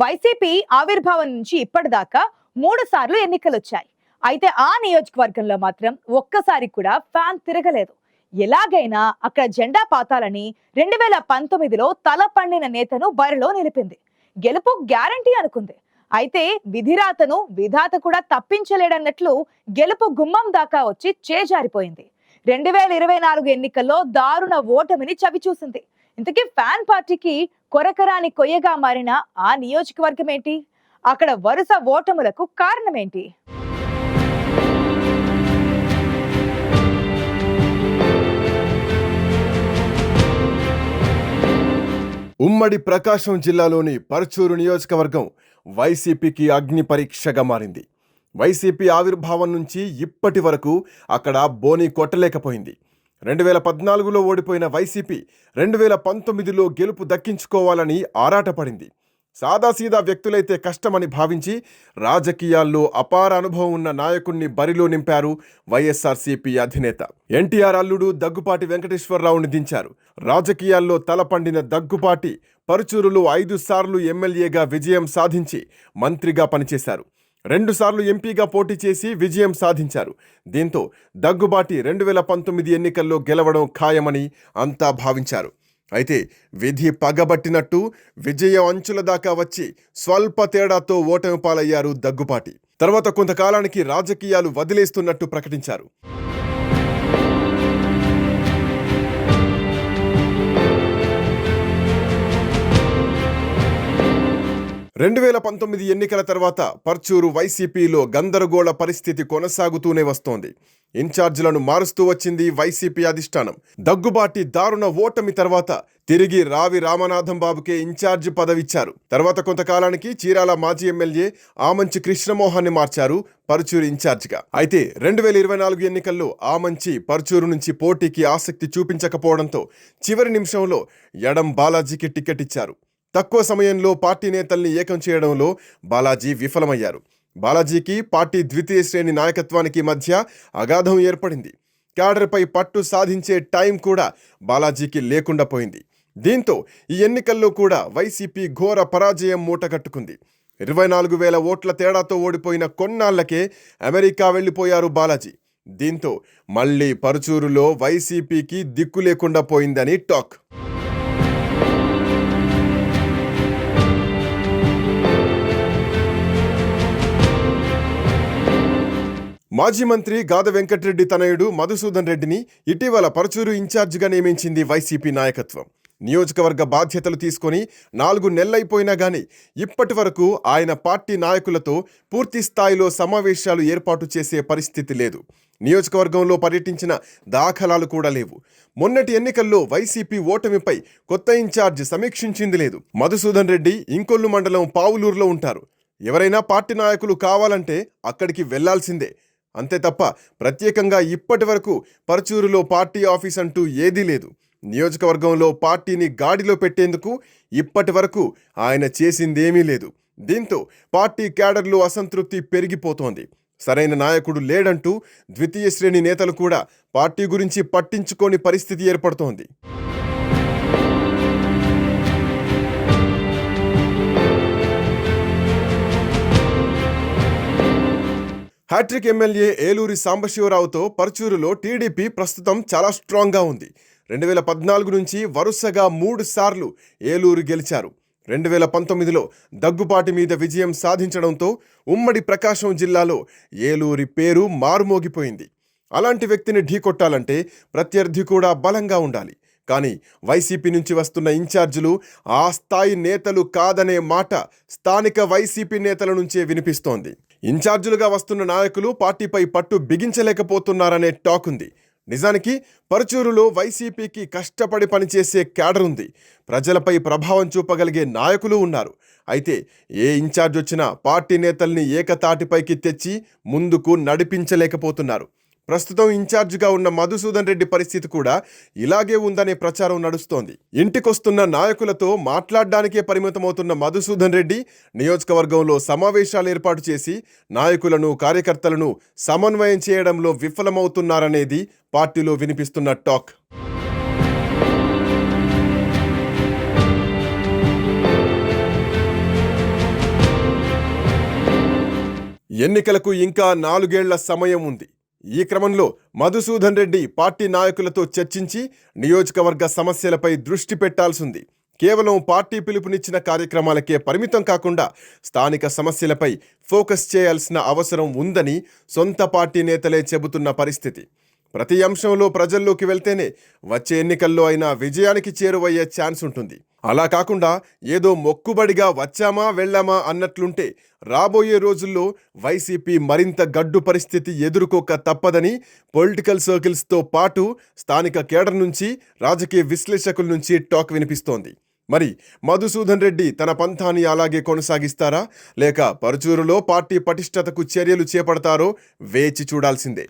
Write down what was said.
YCP ఆవిర్భావం నుంచి ఇప్పటిదాకా మూడు సార్లు ఎన్నికలు వచ్చాయి అయితే ఆ నియోజకవర్గంలో మాత్రం ఒక్కసారి కూడా ఫ్యాన్ తిరగలేదు. ఎలాగైనా అక్కడ జెండా పాతాలని రెండు వేల పంతొమ్మిదిలో తల పండిన నేతను బరిలో నిలిపింది. గెలుపు గ్యారంటీ అనుకుంది. అయితే విధిరాతను విధాత కూడా తప్పించలేడన్నట్లు గెలుపు గుమ్మం దాకా వచ్చి చేజారిపోయింది. రెండు వేల ఇరవై నాలుగు ఎన్నికల్లో దారుణ ఓటమిని చవిచూసింది. ఇంతకీ ఫ్యాన్ పార్టీకి కొరకరాని కొయ్యగా మారిన ఆ నియోజకవర్గం ఏంటి? అక్కడ వరుస ఓటములకు కారణమేంటి? ఉమ్మడి ప్రకాశం జిల్లాలోని పరచూరు నియోజకవర్గం వైసీపీకి అగ్ని పరీక్షగా మారింది. వైసీపీ ఆవిర్భావం నుంచి ఇప్పటి వరకు అక్కడ బోని కొట్టలేకపోయింది. రెండు వేల పద్నాలుగులో ఓడిపోయిన వైసీపీ రెండు వేల పంతొమ్మిదిలో గెలుపు దక్కించుకోవాలని ఆరాటపడింది. సాదాసీదా వ్యక్తులైతే కష్టమని భావించి రాజకీయాల్లో అపార అనుభవం ఉన్న నాయకుణ్ణి బరిలో నింపారు వైఎస్ఆర్సీపీ అధినేత. ఎన్టీఆర్ అల్లుడు దగ్గుపాటి వెంకటేశ్వరరావుని దించారు. రాజకీయాల్లో తలపండిన దగ్గుపాటి పరుచూరులో ఐదు సార్లు ఎమ్మెల్యేగా విజయం సాధించి మంత్రిగా పనిచేశారు. రెండుసార్లు ఎంపీగా పోటీ చేసి విజయం సాధించారు. దీంతో దగ్గుబాటి రెండు వేల పంతొమ్మిది ఎన్నికల్లో గెలవడం ఖాయమని అంతా భావించారు. అయితే విధి పగబట్టినట్టు విజయం అంచుల దాకా వచ్చి స్వల్ప తేడాతో ఓటమి పాలయ్యారు దగ్గుబాటి. తర్వాత కొంతకాలానికి రాజకీయాలు వదిలేస్తున్నట్టు ప్రకటించారు. రెండు వేల పంతొమ్మిది ఎన్నికల తర్వాత పర్చూరు వైసీపీలో గందరగోళ పరిస్థితి కొనసాగుతూనే వస్తోంది. ఇన్ఛార్జీలను మారుస్తూ వచ్చింది వైసీపీ అధిష్టానం. దగ్గుబాటి దారుణ ఓటమి తర్వాత తిరిగి రావి రామనాథం బాబుకే ఇన్ఛార్జ్ పదవిచ్చారు. తర్వాత కొంతకాలానికి చీరాల మాజీ ఎమ్మెల్యే ఆమంచి కృష్ణమోహన్ని మార్చారు పరుచూరు ఇన్ఛార్జిగా. అయితే రెండు వేల ఇరవై నాలుగు ఎన్నికల్లో ఆమంచి పరుచూరు నుంచి పోటీకి ఆసక్తి చూపించకపోవడంతో చివరి నిమిషంలో ఎడం బాలాజీకి టికెట్ ఇచ్చారు. తక్కువ సమయంలో పార్టీ నేతల్ని ఏకం చేయడంలో బాలాజీ విఫలమయ్యారు. బాలాజీకి పార్టీ ద్వితీయ శ్రేణి నాయకత్వానికి మధ్య అగాధం ఏర్పడింది. క్యాడర్పై పట్టు సాధించే టైం కూడా బాలాజీకి లేకుండా పోయింది. దీంతో ఈ ఎన్నికల్లో కూడా వైసీపీ ఘోర పరాజయం మూటగట్టుకుంది ఇరవై నాలుగు వేల ఓట్ల తేడాతో ఓడిపోయిన కొన్నాళ్ళకే అమెరికా వెళ్ళిపోయారు బాలాజీ. దీంతో మళ్ళీ పరుచూరులో వైసీపీకి దిక్కు లేకుండా పోయిందని టాక్. మాజీ మంత్రి గాద వెంకటరెడ్డి తనయుడు మధుసూదన్ రెడ్డిని ఇటీవల పరచూరు ఇన్ఛార్జిగా నియమించింది వైసీపీ నాయకత్వం. నియోజకవర్గ బాధ్యతలు తీసుకొని నాలుగు నెలలైపోయినా కానీ ఇప్పటి వరకు ఆయన పార్టీ నాయకులతో పూర్తి స్థాయిలో సమావేశాలు ఏర్పాటు చేసే పరిస్థితి లేదు. నియోజకవర్గంలో పర్యటించిన దాఖలాలు కూడా లేవు. మొన్నటి ఎన్నికల్లో వైసీపీ ఓటమిపై కొత్త ఇన్ఛార్జ్ సమీక్షించింది లేదు. మధుసూదన్ రెడ్డి ఇంకొల్లు మండలం పావులూరులో ఉంటారు. ఎవరైనా పార్టీ నాయకులు కావాలంటే అక్కడికి వెళ్ళాల్సిందే. అంతే తప్ప ప్రత్యేకంగా ఇప్పటి వరకు పరచూరులో పార్టీ ఆఫీస్ అంటూ ఏదీ లేదు. నియోజకవర్గంలో పార్టీని గాడిలో పెట్టేందుకు ఇప్పటి వరకు ఆయన చేసిందేమీ లేదు. దీంతో పార్టీ క్యాడర్లో అసంతృప్తి పెరిగిపోతోంది. సరైన నాయకుడు లేడంటూ ద్వితీయ శ్రేణి నేతలు కూడా పార్టీ గురించి పట్టించుకోని పరిస్థితి ఏర్పడుతోంది. హ్యాట్రిక్ ఎమ్మెల్యే ఏలూరి సాంబశివరావుతో పరచూరులో టీడీపీ ప్రస్తుతం చాలా స్ట్రాంగ్గా ఉంది. రెండు వేల పద్నాలుగు నుంచి వరుసగా మూడు సార్లు ఏలూరు గెలిచారు. రెండు వేల పంతొమ్మిదిలో దగ్గుపాటి మీద విజయం సాధించడంతో ఉమ్మడి ప్రకాశం జిల్లాలో ఏలూరి పేరు మారుమోగిపోయింది. అలాంటి వ్యక్తిని ఢీకొట్టాలంటే ప్రత్యర్థి కూడా బలంగా ఉండాలి. కానీ వైసీపీ నుంచి వస్తున్న ఇన్ఛార్జీలు ఆ స్థాయి నేతలు కాదనే మాట స్థానిక వైసీపీ నేతల నుంచే వినిపిస్తోంది. ఇన్ఛార్జీలుగా వస్తున్న నాయకులు పార్టీపై పట్టు బిగించలేకపోతున్నారనే టాక్ ఉంది. నిజానికి పరుచూరులో వైసీపీకి కష్టపడి పనిచేసే క్యాడర్ ఉంది. ప్రజలపై ప్రభావం చూపగలిగే నాయకులు ఉన్నారు. అయితే ఏ ఇన్ఛార్జ్ వచ్చినా పార్టీ నేతల్ని ఏకతాటిపైకి తెచ్చి ముందుకు నడిపించలేకపోతున్నారు. ప్రస్తుతం ఇన్ఛార్జిగా ఉన్న మధుసూదన్ రెడ్డి పరిస్థితి కూడా ఇలాగే ఉందనే ప్రచారం నడుస్తోంది. ఇంటికొస్తున్న నాయకులతో మాట్లాడడానికే పరిమితమవుతున్న మధుసూదన్ రెడ్డి నియోజకవర్గంలో సమావేశాలు ఏర్పాటు చేసి నాయకులను కార్యకర్తలను సమన్వయం చేయడంలో విఫలమవుతున్నారనేది పార్టీలో వినిపిస్తున్న టాక్. ఎన్నికలకు ఇంకా నాలుగేళ్ళ సమయం ఉంది. ఈ క్రమంలో మధుసూదన్ రెడ్డి పార్టీ నాయకులతో చర్చించి నియోజకవర్గ సమస్యలపై దృష్టి పెట్టాల్సింది. కేవలం పార్టీ పిలుపునిచ్చిన కార్యక్రమాలకే పరిమితం కాకుండా స్థానిక సమస్యలపై ఫోకస్ చేయాల్సిన అవసరం ఉందని సొంత పార్టీ నేతలే చెబుతున్న పరిస్థితి. ప్రతి అంశంలో ప్రజల్లోకి వెళ్తేనే వచ్చే ఎన్నికల్లో అయినా విజయానికి చేరువయ్యే ఛాన్స్ ఉంటుంది. అలా కాకుండా ఏదో మొక్కుబడిగా వచ్చామా వెళ్ళామా అన్నట్లుంటే రాబోయే రోజుల్లో వైసీపీ మరింత గడ్డు పరిస్థితి ఎదుర్కోక తప్పదని పొలిటికల్ సర్కిల్స్తో పాటు స్థానిక కేడర్ నుంచి రాజకీయ విశ్లేషకుల నుంచి టాక్ వినిపిస్తోంది. మరి మధుసూదన్ రెడ్డి తన పంథాన్ని అలాగే కొనసాగిస్తారా? లేక పరుచూరులో పార్టీ పటిష్టతకు చర్యలు చేపడతారో వేచి చూడాల్సిందే.